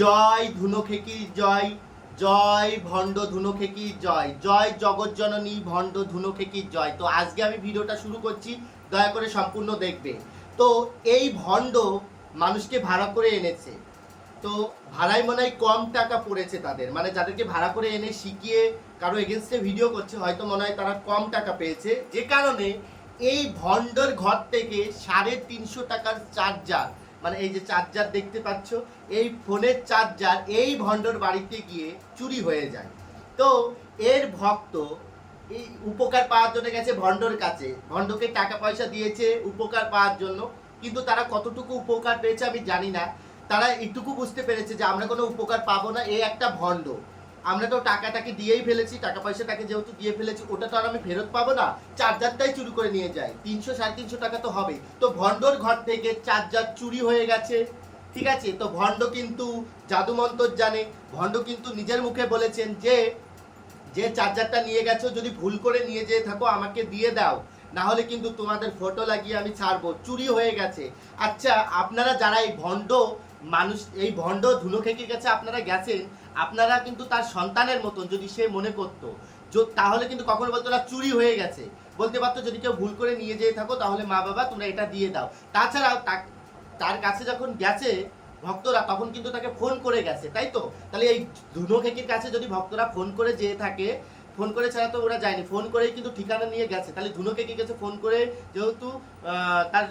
জয় ধুনো খেকি জয় জয় ভণ্ড ধুনো খেকি জয় জয় জগজ্জননী ভণ্ড ধুনো খেকি জয়। তো আজকে আমি ভিডিওটা শুরু করছি, দয়া করে সম্পূর্ণ দেখবে। তো এই ভণ্ড মানুষকে ভাড়া করে এনেছে। তো ভাড়ায় মনে হয় কম টাকা পড়েছে তাদের। মানে যাদেরকে ভাড়া করে এনে শিখিয়ে কারও এগেনস্টে ভিডিও করছে, হয়তো মনে হয় তারা কম টাকা পেয়েছে। যে কারণে এই ভণ্ডর ঘর থেকে সাড়ে তিনশো টাকার চার্জার মানে এই যে চার্জার দেখতে পাচ্ছ, এই ফোনের চার্জার এই ভণ্ডর বাড়িতে গিয়ে চুরি হয়ে যায়। তো এর ভক্ত এই উপকার পাওয়ার জন্য গেছে ভণ্ডর কাছে। ভণ্ডকে টাকা পয়সা দিয়েছে উপকার পাওয়ার জন্য, কিন্তু তারা কতটুকু উপকার পেয়েছে আমি জানি না। তারা এটুকু বুঝতে পেরেছে যে আমরা কোনো উপকার পাবো না এই একটা ভণ্ড। আমরা তো টাকাটাকে দিয়েই ফেলেছি, টাকা পয়সাটাকে যেহেতু দিয়ে ফেলেছি, ওটা তো আর আমি ফেরত পাবো না। চার্জারটাই চুরি করে নিয়ে যাই তিনশো, সাড়ে তিনশো টাকা তো হবে তো ভণ্ডর ঘর থেকে চার্জার চুরি হয়ে গেছে। ঠিক আছে? তো ভণ্ড কিন্তু জাদুমন্তর জানে। ভণ্ড কিন্তু নিজের মুখে বলেছেন যে যে চার্জারটা নিয়ে গেছো, যদি ভুল করে নিয়ে যেয়ে থাকো, আমাকে দিয়ে দাও। না হলে কিন্তু তোমাদের ফটো লাগিয়ে আমি ছাড়বো। চুরি হয়ে গেছে। আচ্ছা আপনারা যারা এই ভণ্ড মানুষ, এই ভণ্ড ধুলোখেকির কাছে আপনারা গেছেন আপনারা কিন্তু তার সন্তানের মতন যদি সে মনে করতো তাহলে কিন্তু কখনো বলতো না, চুরি হয়ে গেছে। বলতে পারতো যদি কেউ ভুল করে নিয়ে যেয়ে থাকো, তাহলে মা বাবা তোমরা এটা দিয়ে দাও। তাছাড়াও তার কাছে যখন গেছে ভক্তরা, তখন কিন্তু তাকে ফোন করে গেছে, তাই তো? তাহলে এই ধুনো খেকির কাছে যদি ভক্তরা ফোন করে যেয়ে থাকে ফোন করে ছাড়া তো ওরা যায়নি। ফোন করেই কিন্তু ঠিকানা নিয়ে গেছে। তাহলে ধুনোকে কি গেছে? ফোন করে যেহেতু তার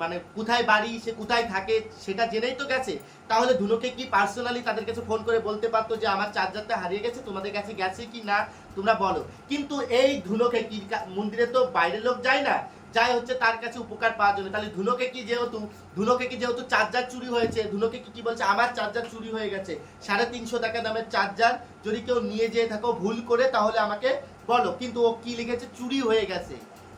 মানে কোথায় বাড়ি, সে কোথায় থাকে, সেটা জেনেই তো গেছে। তাহলে ধুনোকে কি পার্সোনালি তাদের কাছে ফোন করে বলতে পারতো যে, আমার চার্জারটা হারিয়ে গেছে, তোমাদের কাছে গেছে কি না? তোমরা বলো। কিন্তু এই ধুনোকে কি মন্দিরে তো বাইরের লোক যায় না। যাই হচ্ছে তার কাছে উপকার পাওয়ার জন্য। তাহলে ধুনোকে কি যেহেতু ধুনোকে কি যেহেতু চার্জার চুরি হয়েছে ধুনোকে কি কি বলছে? আমার চার্জার চুরি হয়ে গেছে। সাড়ে তিনশো টাকা দামের চার্জার যদি কেউ নিয়ে যেয়ে থাকো, ভুল করে তাহলে আমাকে বলো। কিন্তু ও কি লিখেছে? চুরি হয়ে গেছে।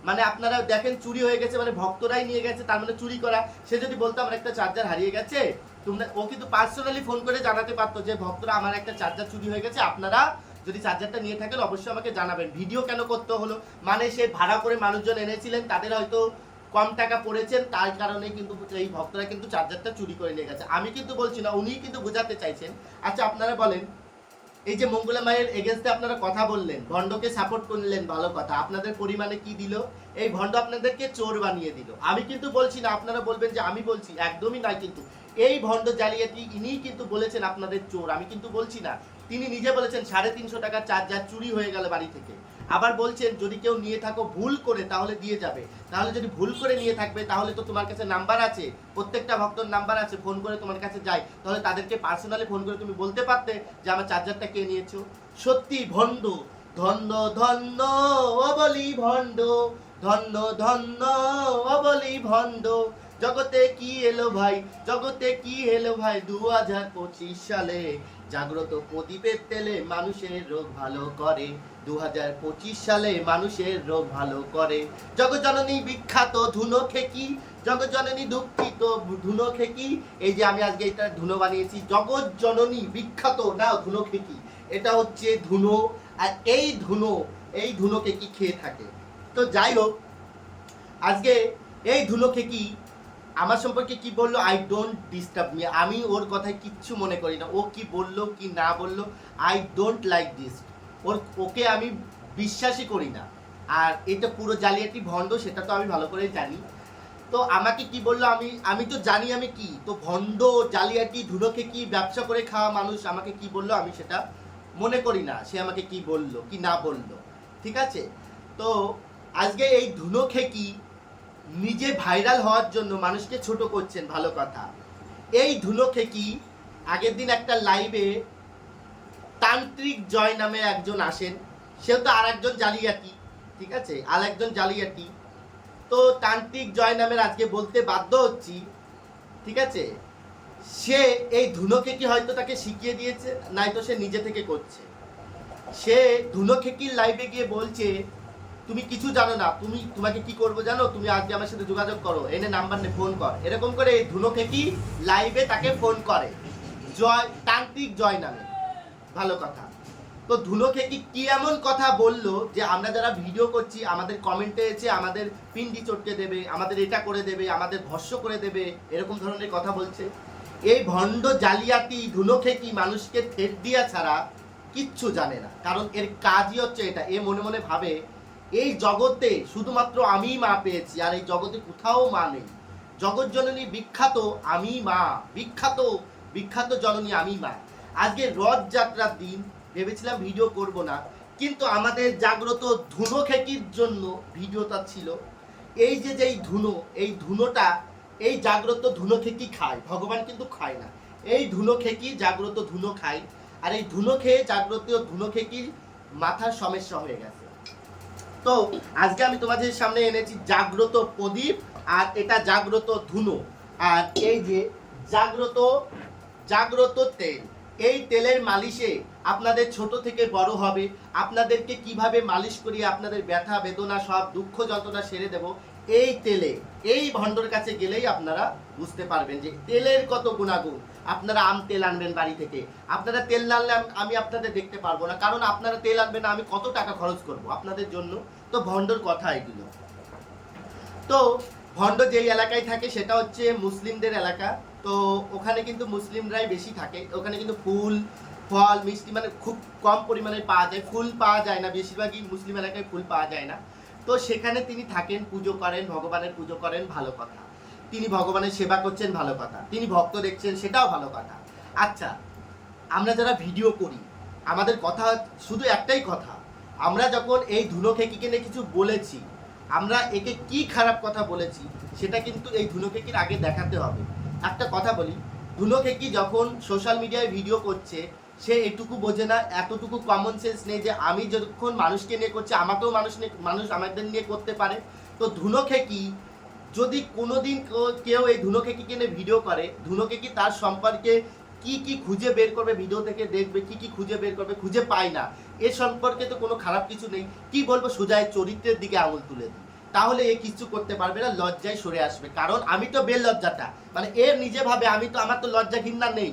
মানে আপনারা দেখেন, চুরি হয়ে গেছে মানে ভক্তরাই নিয়ে গেছে, তার মানে চুরি করা। সে যদি বলতো, আমার একটা চার্জার হারিয়ে গেছে, তোমরা ও কিন্তু পার্সোনালি ফোন করে জানাতে পারতো যে, ভক্তরা, আমার একটা চার্জার চুরি হয়ে গেছে, আপনারা যদি চার্জারটা নিয়ে থাকেন, অবশ্যই আমাকে জানাবেন। ভিডিও কেন করতে হলো? মানে সে ভাড়া করে মানুষজন এনেছিলেন, তাদের হয়তো কম টাকা পড়েছেন তার কারণে কিন্তু এই ভক্তরা কিন্তু চার্জারটা চুরি করে নিয়ে গেছে। আমি কিন্তু বলছি না উনি কিন্তু বোঝাতে চাইছেন। আচ্ছা আপনারা বলেন, এই যে মঙ্গলা মায়ের এগেনস্টে আপনারা কথা বললেন, ভণ্ডকে সাপোর্ট করলেন, ভালো কথা। আপনাদের পরিমাণে কি দিল? এই ভণ্ড আপনাদেরকে চোর বানিয়ে দিল। আমি কিন্তু বলছি না, আপনারা বলবেন যে আমি বলছি, একদমই নাই কিন্তু। এই ভণ্ড জালিয়াতি ইনিই কিন্তু বলেছেন আপনাদের চোর। আমি কিন্তু বলছি না। তিনি নিজে বলেছেন, সাড়ে তিনশো টাকার চার্জার চুরি হয়ে গেল বাড়ি থেকে। আবার বলছেন, যদি কেউ নিয়ে থাকো ভুল করে, তাহলে দিয়ে যাবে। তাহলে যদি ভুল করে নিয়ে থাকবে, তাহলে তো তোমার কাছে নাম্বার আছে। প্রত্যেকটা ভক্তর নাম্বার আছে, ফোন করে তোমার কাছে যায়। তাহলে তাদেরকে পার্সোনালি ফোন করে তুমি বলতে পারতে যে, আমার চার্জারটা কে নিয়েছো? সত্যি ভণ্ড, ধন্য ধন্য ও বলি ভণ্ড, ধন্য ধন্য ও বলি ভণ্ড জগতে কি এলো ভাই? জগতে কি এলো ভাই? দু হাজার পঁচিশ সালে জাগ্রত প্রদীপের তেলে মানুষের রোগ ভালো করে। দু হাজার পঁচিশ সালে মানুষের রোগ ভালো করে। জগজননী বিখ্যাত ধুনো খেকি। জগজননী দুঃখিত ধুনো খেকি। এই যে আমি আজকে এটা ধুনো বানিয়েছি জগৎ জননী বিখ্যাত, না ধুনো খেকি। এটা হচ্ছে ধুনো, আর এই ধুনো এই ধুনো খেকি খেয়ে থাকে। তো যাই হোক, আজকে এই ধুলো খেকি আমার সম্পর্কে কি বলল? আই ডোন্ট ডিস্টার্ব মি আমি ওর কথায় কিচ্ছু মনে করি না। ও কি বলল, কি না বলল আই ডোন্ট লাইক দিস ওর, ওকে আমি বিশ্বাসই করি না। আর এটা পুরো জালিয়াতি ভণ্ড, সেটা তো আমি ভালো করেই জানি। তো আমাকে কি বলল? আমি আমি তো জানি আমি কি। তো ভণ্ড, জালিয়াতি, ধুলোকে কি ব্যবসা করে খাওয়া মানুষ আমাকে কি বলল? আমি সেটা মনে করি না। সে আমাকে কি বলল, কি না বলল। ঠিক আছে? তো আজকে এই ধুনো খেকি নিজে ভাইরাল হওয়ার জন্য মানুষকে ছোট করছেন, ভালো কথা। এই ধুলো খেকি আগের দিন একটা লাইভে তান্ত্রিক জয় নামে একজন আসেন, সেও তো আর একজন জালিয়াতি, ঠিক আছে? আর একজন জালিয়াতি। তো তান্ত্রিক জয় নামের আজকে বলতে বাধ্য হচ্ছি, ঠিক আছে? সে এই ধুনো খেকি হয়তো তাকে শিখিয়ে দিয়েছে? নয়তো সে নিজে থেকে করছে। সে ধুনো খেকির লাইভে গিয়ে বলছে তুমি কিছু জানো না, তুমি তোমাকে কি করব জানো? তুমি আজকে আমার সাথে যোগাযোগ করো, এনে নাম্বার নিয়ে ফোন কর। এরকম করে এই ধুনো খেকি লাইভে তাকে ফোন করে। জয়, তান্ত্রিক জয় নামে। ভালো কথা। তো ধুনো খেকি কি এমন কথা বলল যে আমরা যারা ভিডিও করছি, আমাদের কমেন্টে এসে আমাদের পিন্ডি চটকে দেবে, আমাদের এটা করে দেবে, আমাদের ভস্য করে দেবে, এরকম ধরনের কথা বলছে? এই ভণ্ড জালিয়াতি ধুনোখেকি মানুষকে ঠেট দিয়া ছাড়া কিচ্ছু জানে না। কারণ এর কাজই হচ্ছে এটা। এ মনে মনে ভাবে এই জগতে শুধুমাত্র আমিই মা পেয়েছি, আর এই জগতে কোথাও মা নেই। জগৎ জননী বিখ্যাত আমি মা, বিখ্যাত বিখ্যাত জননী আমি মা। আজকে রথযাত্রার দিন, ভেবেছিলাম ভিডিও করব না, কিন্তু আমাদের জাগ্রত ধুনো খেকির জন্য ভিডিওটা ছিল। এই যে যেই ধুনো, এই ধুনোটা, এই জাগ্রত ধুনো খেকি খায়, ভগবান কিন্তু খায় না। এই ধুনো খেকি জাগ্রত ধুনো খায়, আর এই ধুনো খেয়ে জাগ্রত ধুনো খেকির মাথার সমস্যা হয়ে গেছে। তো আজকে আমি তোমাদের সামনে এনেছি জাগ্রত প্রদীপ আর এটা জাগ্রত ধুনো। আর এই যে জাগ্রত জাগ্রত তেল, এই তেলের মালিশে আপনাদের ছোট থেকে বড় হবে। আপনাদেরকে কীভাবে মালিশ করিয়ে আপনাদের ব্যথা, বেদনা, সব দুঃখ, যন্ত্রণা সেরে দেব, এই তেলে, এই ভণ্ডর কাছে গেলেই আপনারা বুঝতে পারবেন যে তেলের কত গুণাগুণ। আপনারা আম তেল আনবেন বাড়ি থেকে। আপনারা তেল না আনলে আমি আপনাদের দেখতে পারব না, কারণ আপনারা তেল আনবেন না, আমি কত টাকা খরচ করব? আপনাদের জন্য তো ভণ্ডর কথা এগুলো। তো ভণ্ড যেই এলাকায় থাকে সেটা হচ্ছে মুসলিমদের এলাকা। তো ওখানে কিন্তু মুসলিমরাই বেশি থাকে। ওখানে কিন্তু ফুল, ফল, মিষ্টি মানে খুব কম পরিমাণে পাওয়া যায়। ফুল পাওয়া যায় না, বেশিরভাগই মুসলিম এলাকায় ফুল পাওয়া যায় না। তো সেখানে তিনি থাকেন, পুজো করেন, ভগবানের পুজো করেন, ভালো কথা। তিনি ভগবানের সেবা করছেন, ভালো কথা। তিনি ভক্ত দেখছেন, সেটাও ভালো কথা। আচ্ছা আমরা যারা ভিডিও করি, আমাদের কথা শুধু একটাই কথা। আমরা যখন এই ধুনো খেকিকে নিয়ে কিছু বলেছি, আমরা একে কি খারাপ কথা বলেছি, সেটা কিন্তু এই ধুনো খেকির আগে দেখাতে হবে। একটা কথা বলি ধুনো খেকি যখন সোশ্যাল মিডিয়ায় ভিডিও করছে, সে এটুকু বোঝে না, এতটুকু কমন সেন্স নেই যে আমি যতক্ষণ মানুষকে নিয়ে করছি, আমাকেও মানুষ মানুষ আমাদের নিয়ে করতে পারে। তো ধুনো খেকি যদি কোনোদিন কেউ- এই ধুনো খেকিকে নিয়ে ভিডিও করে ধুনো খেকি তার সম্পর্কে কি কি খুঁজে বের করবে, ভিডিও থেকে দেখবে, কি কি খুঁজে বের করবে, খুঁজে পায় না। এ সম্পর্কে তো কোনো খারাপ কিছু নেই। কি বলব, সোজায় চরিত্রের দিকে আঙুল তুলে দিই। তাহলে এ কিছু করতে পারবে না, লজ্জায় সরে আসবে। কারণ আমি তো বেল লজ্জাটা মানে এর নিজে ভাবে আমি তো, আমার তো লজ্জা ঘৃণা নেই।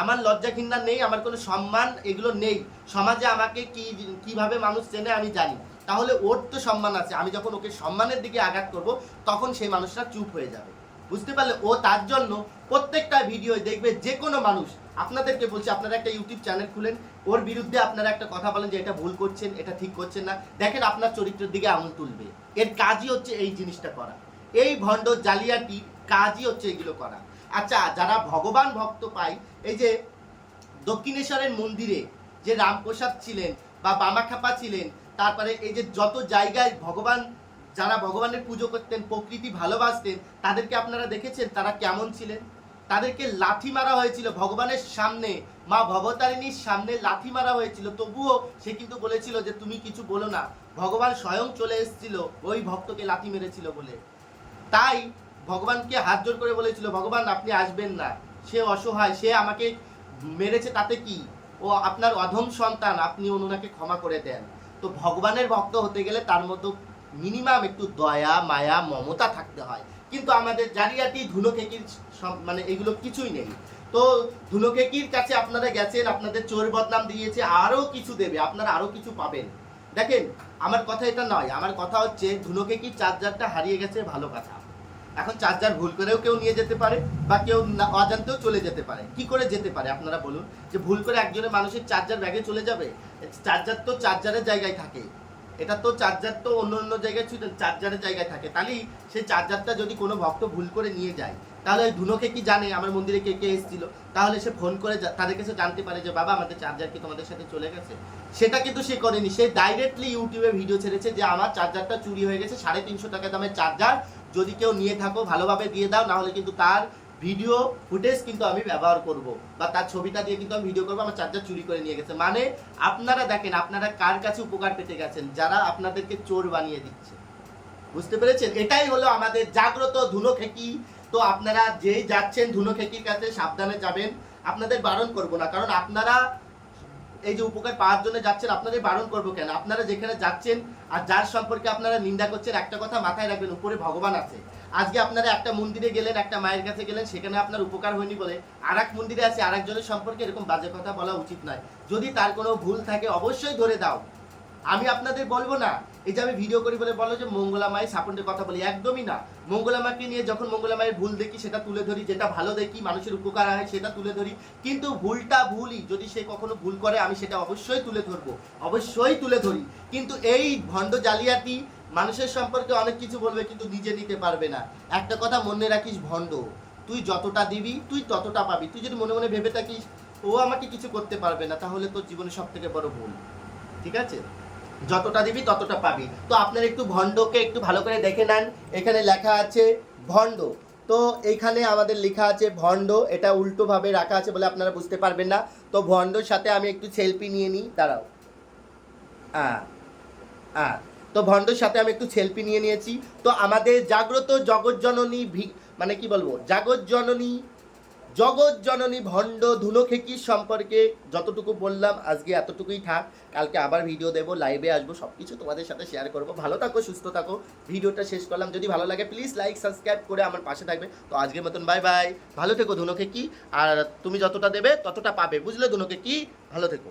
আমার লজ্জা ঘৃণা নেই, আমার কোনো সম্মান এগুলো নেই। সমাজে আমাকে কি, কীভাবে মানুষ চেনে আমি জানি। তাহলে ওর তো সম্মান আছে। আমি যখন ওকে সম্মানের দিকে আঘাত করব, তখন সেই মানুষটা চুপ হয়ে যাবে। বুঝতে পারলে ও তার জন্য প্রত্যেকটা ভিডিও দেখবে যে কোনো মানুষ। আপনাদেরকে বলছি, আপনারা একটা ইউটিউব চ্যানেল খুলেন, ওর বিরুদ্ধে আপনারা একটা কথা বলেন যে এটা ভুল করছেন, এটা ঠিক করছেন না। দেখেন আপনার চরিত্রের দিকে আঙুল তুলবে। এর কাজই হচ্ছে এই জিনিসটা করা। এই ভণ্ড জালিয়াতি কাজই হচ্ছে এগুলো করা। আচ্ছা যারা ভগবান ভক্ত পায় এই যে দক্ষিণেশ্বরের মন্দিরে যে রামপ্রসাদ ছিলেন বা বামাখাপা ছিলেন, তারপরে এই যে যত জায়গায় ভগবান যারা ভগবানের পুজো করতেন, প্রকৃতি ভালোবাসতেন, তাদেরকে আপনারা দেখেছেন তারা কেমন ছিলেন? তাদেরকে লাথি মারা হয়েছিল ভগবানের সামনে। মা ভবতারিণীর সামনে লাথি মারা হয়েছিল। তবুও সে কিন্তু বলেছিল যে, তুমি কিছু বলো না। ভগবান স্বয়ং চলে এসেছিল, ওই ভক্তকে লাথি মেরেছিল বলে। তাই ভগবানকে হাত জোর করে বলেছিল, ভগবান, আপনি আসবেন না। সে অসহায়, সে আমাকে মেরেছে তাতে কি? ও আপনার অধম সন্তান, আপনি ওনাকে ক্ষমা করে দেন। তো ভগবানের ভক্ত হতে গেলে তার মতো মিনিমাম একটু দয়া, মায়া, মমতা থাকতে হয়। কিন্তু আমাদের জারিয়াতি ধুলোকেকির মানে এগুলো কিছুই নেই। তো ধুলোকেকির কাছে আপনারা গেছেন, আপনাদের চোর বদনাম দিয়েছে, আরও কিছু দেবে, আপনারা আরও কিছু পাবেন। দেখেন, আমার কথা এটা নয়, আমার কথা হচ্ছে ধুলোকেকির চার্জারটা হারিয়ে গেছে, ভালো কথা। এখন চার্জার ভুল করেও কেউ নিয়ে যেতে পারে, বা কেউ অজান্তেও চলে যেতে পারে। কি করে যেতে পারে, আপনারা বলুন? যে ভুল করে একজনের মানুষের চার্জার ব্যাগে চলে যাবে? চার্জার তো চার্জারের জায়গায় থাকে। এটা তো চার্জার তো অন্য অন্য জায়গায় চার্জারের জায়গায় থাকে। তাহলেই সেই চার্জারটা যদি কোনো ভক্ত ভুল করে নিয়ে যায়, তাহলে ওই ধুনোকে কি জানে? আমার মন্দিরে কে কে এসেছিল? তাহলে সে ফোন করে তাদের কাছে জানতে পারে যে, বাবা, আমাদের চার্জার কি তোমাদের সাথে চলে গেছে? সেটা কিন্তু সে করেনি। সে ডাইরেক্টলি ইউটিউবে ভিডিও ছেড়েছে যে, আমার চার্জারটা চুরি হয়ে গেছে, সাড়ে তিনশো টাকা দামের চার্জার যদি কেউ নিয়ে থাকো, ভালোভাবে দিয়ে দাও, না হলে কিন্তু তার ভিডিও ফুটেজ কিন্তু আমি ব্যবহার করব বা তার ছবিটা দিয়ে কিন্তু আমি ভিডিও করব, আমার চার্জার চুরি করে নিয়ে গেছে। মানে আপনারা দেখেন, আপনারা কার কাছে উপকার পেতে গেছেন? যারা আপনাদেরকে চোর বানিয়ে দিচ্ছে। বুঝতে পেরেছেন? এটাই হলো আমাদের জাগ্রত ধুনো খেকি তো আপনারা যেই যাচ্ছেন ধুনো খেকির কাছে, সাবধানে যাবেন। আপনাদের বারণ করব না, কারণ আপনারা এই যে উপকার পাওয়ার জন্য যাচ্ছেন, আপনাদের বারণ করব কেন? আপনারা যেখানে যাচ্ছেন আর যার সম্পর্কে আপনারা নিন্দা করছেন, একটা কথা মাথায় রাখবেন, উপরে ভগবান আছে। আজকে আপনারা একটা মন্দিরে গেলেন, একটা মায়ের কাছে গেলেন, সেখানে আপনার উপকার হয়নি বলে আর এক মন্দিরে আছে আর একজনের সম্পর্কে এরকম বাজে কথা বলা উচিত নয়। যদি তার কোনো ভুল থাকে, অবশ্যই ধরে দাও। আমি আপনাদের বলব না এই যে আমি ভিডিও করি বলে বলো যে মঙ্গলা মায়ের সাপোর্টের কথা বলি, একদমই না। মঙ্গলা মাকে নিয়ে যখন মঙ্গলা মায়ের ভুল দেখি, সেটা তুলে ধরি, যেটা ভালো দেখি, মানুষের উপকার হয়, সেটা তুলে ধরি। কিন্তু ভুলটা ভুলই, যদি সে কখনো ভুল করে, আমি সেটা অবশ্যই তুলে ধরবো, অবশ্যই তুলে ধরি। কিন্তু এই ভণ্ড জালিয়াতি মানুষের সম্পর্কে অনেক কিছু বলবে, কিন্তু নিজে নিতে পারবে না। একটা কথা মনে রাখিস ভণ্ড, তুই যতটা দিবি, তুই ততটা পাবি। তুই যদি মনে মনে ভেবে থাকিস, ও আমাকে কিছু করতে পারবে না, তাহলে তোর জীবনে সব থেকে বড় ভুল। ঠিক আছে? যতটা দিবি ততটা পাবি। তো আপনার একটু ভণ্ডকে একটু ভালো করে দেখে নেন। এখানে লেখা আছে ভণ্ড। তো এইখানে আমাদের লেখা আছে ভণ্ড। এটা উল্টোভাবে রাখা আছে বলে আপনারা বুঝতে পারবেন না। তো ভণ্ডর সাথে আমি একটু সেলফি নিয়ে নিই। দাঁড়াও। হ্যাঁ হ্যাঁ তো ভণ্ডর সাথে আমি একটু সেলফি নিয়ে নিয়েছি। তো আমাদের জাগ্রত জগৎজননী মানে কি বলব? জাগৎজননী জগৎ জননী ভণ্ড ধুনোখেকির সম্পর্কে যতটুকু বললাম, আজকে এতটুকুই থাক। কালকে আবার ভিডিও দেবো লাইভে আসব সব কিছু তোমাদের সাথে শেয়ার করব। ভালো থাকো, সুস্থ থাকো। ভিডিওটা শেষ করলাম। যদি ভালো লাগে প্লিজ লাইক সাবস্ক্রাইব করে আমার পাশে থাকবে। তো আজকের মতন বাই বাই ভালো থেকো ধুনোখেকি। আর তুমি যতটা দেবে, ততটা পাবে। বুঝলে ধুনোখেকি? ভালো থেকো।